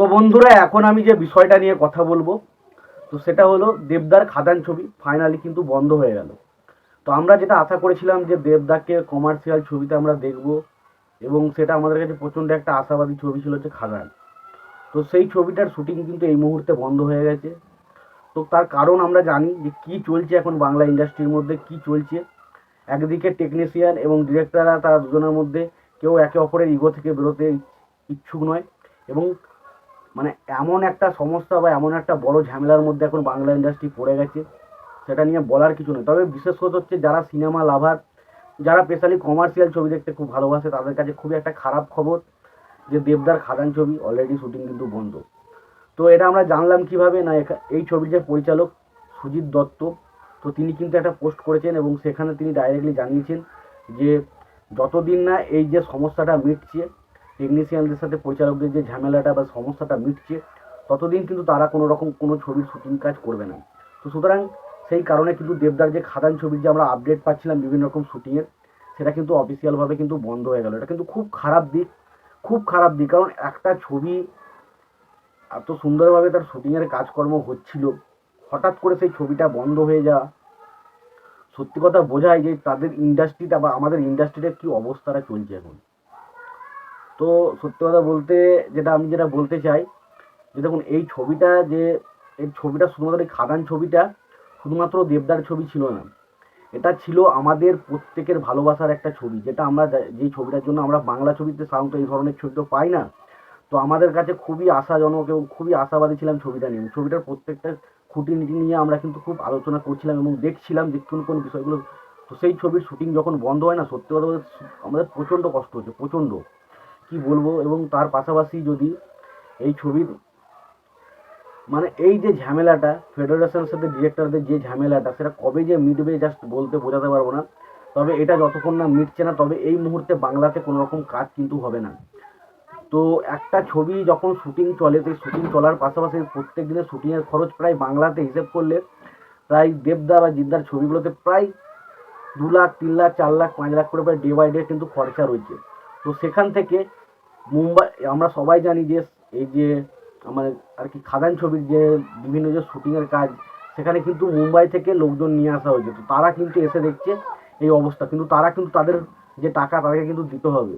তো বন্ধুরা, এখন আমি যে বিষয়টা নিয়ে কথা বলব, তো সেটা হলো দেবদার খাদান ছবি। ফাইনালি কিন্তু বন্ধ হয়ে গেল। তো আমরা যেটা আশা করেছিলাম যে দেবদাকে কমার্শিয়াল ছবিতে আমরা দেখব, এবং সেটা আমাদের কাছে প্রচণ্ড একটা আশাবাদী ছবি ছিল হচ্ছে খাদান। তো সেই ছবিটার শুটিং কিন্তু এই মুহূর্তে বন্ধ হয়ে গেছে। তো তার কারণ আমরা জানি যে কি চলছে এখন বাংলা ইন্ডাস্ট্রির মধ্যে, কি চলছে। একদিকে টেকনিশিয়ান এবং ডিরেক্টররা তারা দুজনের মধ্যে কেউ একে অপরের ইগো থেকে বেরোতে ইচ্ছুক নয়, এবং মানে এমন একটা সমস্যা বা এমন একটা বড় ঝামেলার মধ্যে এখন বাংলা ইন্ডাস্ট্রি পড়ে গেছে, সেটা নিয়ে বলার কিছু নেই। তবে বিশেষ করে হচ্ছে, যারা সিনেমা লাভার যারা স্পেশালি কমার্শিয়াল ছবি দেখতে খুব ভালোবাসে, তাদের কাছে খুবই একটা খারাপ খবর যে দেবদার খাদান ছবি অলরেডি শুটিং কিন্তু বন্ধ। তো এটা আমরা জানলাম কীভাবে না এই ছবির যে পরিচালক সুজিত দত্ত, তো তিনি কিন্তু একটা পোস্ট করেছেন এবং সেখানে তিনি ডাইরেক্টলি জানিয়েছেন যে যতদিন না এই যে সমস্যাটা মিটছে টেকনিশিয়ানদের সাথে পরিচালকদের যে ঝামেলাটা বা সমস্যাটা মিটছে, ততদিন কিন্তু তারা কোনো রকম কোনো ছবির শুটিং কাজ করবে না। তো সুতরাং সেই কারণে কিন্তু দেবদার যে খাদান ছবির যে আমরা আপডেট পাচ্ছিলাম বিভিন্ন রকম শুটিংয়ের সেটা কিন্তু অফিসিয়ালভাবে কিন্তু বন্ধ হয়ে গেল। এটা কিন্তু খুব খারাপ দিক, খুব খারাপ দিক। কারণ একটা ছবি এত সুন্দরভাবে তার শুটিংয়ের কাজকর্ম হচ্ছিল, হঠাৎ করে সেই ছবিটা বন্ধ হয়ে যাওয়া, সত্যি কথা বোঝায় যে তাদের ইন্ডাস্ট্রিটা বা আমাদের ইন্ডাস্ট্রিটার কী অবস্থাটা চলছে এখন। তো সত্যি কথা বলতে যেটা আমি যেটা বলতে চাই, যে দেখুন এই ছবিটা যে, এই ছবিটা শুধুমাত্র এই খাদান ছবিটা শুধুমাত্র দেবদার ছবি ছিল না। এটা ছিল আমাদের প্রত্যেকের ভালোবাসার একটা ছবি, যেটা আমরা যা- ছবিটার জন্য আমরা বাংলা ছবিতে সাধারণত এই ধরনের ছবি তো পাই না। তো আমাদের কাছে খুবই আশাজনক এবং খুবই আশাবাদী ছিলাম ছবিটা নিয়ে। ছবিটার প্রত্যেকটা খুঁটিনীতি নিয়ে আমরা কিন্তু খুব আলোচনা করছিলাম এবং দেখছিলাম যে কোন কোন বিষয়গুলো, তো সেই ছবির শুটিং যখন বন্ধ হয় না, সত্যি কথা বলতে আমাদের প্রচণ্ড কষ্ট হচ্ছে, প্রচণ্ড। কি বলব? এবং তার পাশাপাশি যদি এই ছবির মানে এই যে ঝামেলাটা, ফেডারেশনের সাথে ডিরেক্টরদের যে ঝামেলাটা, সেটা কবে যে মিটবে জাস্ট বলতে বোঝাতে পারব না। তবে এটা যতক্ষণ না মিটছে না, তবে এই মুহূর্তে বাংলাতে কোনো রকম কাজ কিন্তু হবে না। তো একটা ছবি যখন শুটিং চলে তো শুটিং চলার পাশাপাশি প্রত্যেক দিনের শুটিংয়ের খরচ প্রায় বাংলাতে হিসেব করলে প্রায় দেবদা বা জিদ্দার ছবিগুলোতে প্রায় দু লাখ, তিন লাখ, চার লাখ, পাঁচ লাখ করে প্রায় ডে বাই ডে কিন্তু খরচা রয়েছে। তো সেখান থেকে মুম্বাই, আমরা সবাই জানি যে, এই যে আমার আর কি খাদান ছবির যে বিভিন্ন যে শুটিংয়ের কাজ, সেখানে কিন্তু মুম্বাই থেকে লোকজন নিয়ে আসা হয়েছে। তো তারা কিন্তু এসে দেখছে এই অবস্থা। কিন্তু তারা কিন্তু তাদের যে টাকা, তাদেরকে কিন্তু দিতে হবে।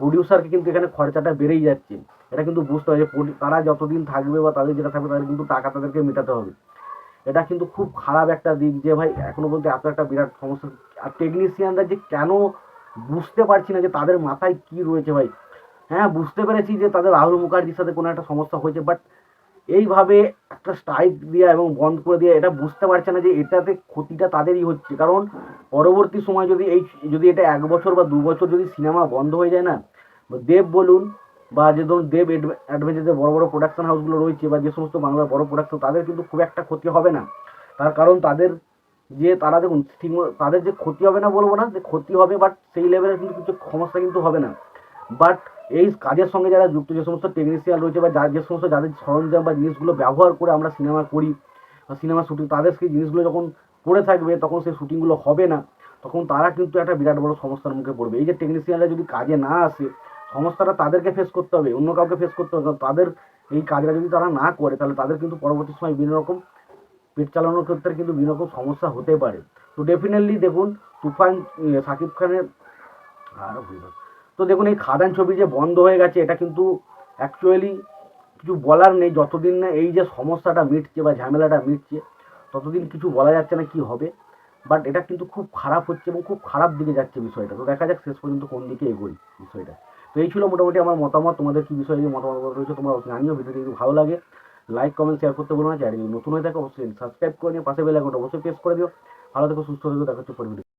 প্রডিউসারকে কিন্তু এখানে খরচাটা বেড়েই যাচ্ছে। এটা কিন্তু বুঝতে হবে যে তারা যতদিন থাকবে বা তাদের যেটা থাকবে, তাদের কিন্তু টাকা তাদেরকে মেটাতে হবে। এটা কিন্তু খুব খারাপ একটা দিক যে, ভাই, এখনও পর্যন্ত এত একটা বিরাট সমস্যা। আর টেকনিশিয়ানরা যে কেন বুঝতে পারছি না যে তাদের মাথায় কি রয়েছে, ভাই? হ্যাঁ বুঝতে পেরেছি যে তাদের রাহুল মুখার্জির সাথে কোনো একটা সমস্যা হয়েছে বাট এইভাবে একটা স্ট্রাইক দেওয়া এবং বন্ধ করে দেওয়া এটা বুঝতে পারছে না যে এটাতে ক্ষতিটা তাদেরই হচ্ছে। কারণ পরবর্তী সময় যদি এই, যদি এটা এক বছর বা দু বছর যদি সিনেমা বন্ধ হয়ে যায় না দেব বলুন বা যে ধরুন দেব অ্যাডভেঞ্চার যে বড় বড় প্রোডাকশন হাউসগুলো রয়েছে বা যে সমস্ত বাংলার বড় প্রোডাকশন তাদের কিন্তু খুব একটা ক্ষতি হবে না। তার কারণ তাদের যে তারা দেখুন, ঠিক তাদের যে ক্ষতি হবে না বলব না, যে ক্ষতি হবে বাট সেই লেভেলের কিন্তু কিছু সমস্যা কিন্তু হবে না। বাট এই কাজের সঙ্গে যারা যুক্ত, যে সমস্ত টেকনিশিয়ান রয়েছে বা যার, যে সমস্ত যাদের সরঞ্জাম বা জিনিসগুলো ব্যবহার করে আমরা সিনেমা করি বা সিনেমা শুটিং তাদের সেই জিনিসগুলো যখন পড়ে থাকবে, তখন সেই শুটিংগুলো হবে না। তখন তারা কিন্তু একটা বিরাট বড় সমস্যার মুখে পড়বে। এই যে টেকনিশিয়ানরা যদি কাজে না আসে, সমস্যাটা তাদেরকে ফেস করতে হবে, অন্য কাউকে ফেস করতে হবে। তাদের এই কাজটা যদি তারা না করে, তাহলে তাদের কিন্তু পরবর্তী সময় বিভিন্ন রকম পেট চালানোর ক্ষেত্রে কিন্তু বিভিন্ন রকম সমস্যা হতে পারে। তো ডেফিনেটলি দেখুন, তুফান শাকিব খানের হলো। তো দেখুন, এই খাদান ছবি যে বন্ধ হয়ে গেছে, এটা কিন্তু অ্যাকচুয়ালি কিছু বলার নেই। যতদিন না এই যে সমস্যাটা মিটছে বা ঝামেলাটা মিটছে, ততদিন কিছু বলা যাচ্ছে না কি হবে। বাট এটা কিন্তু খুব খারাপ হচ্ছে এবং খুব খারাপ দিকে যাচ্ছে বিষয়টা। তো দেখা যাক শেষ পর্যন্ত কোন দিকে এগোই বিষয়টা। তো এই ছিল মোটামুটি আমার মতামত। তোমাদের কি বিষয়ে যে মতামত রয়েছে তোমরা জানিও। ভিডিওটি যদি ভালো লাগে লাইক কমেন্ট শেয়ার করতে বলো না। চ্যানেল নতুন হয়ে থাকে, অবশ্যই সাবস্ক্রাইব করে নিও। পাশে বেল অবশ্যই প্রেস করে দিও। ভালো থেকো, সুস্থ থেকো। দেখা হচ্ছে পরে video।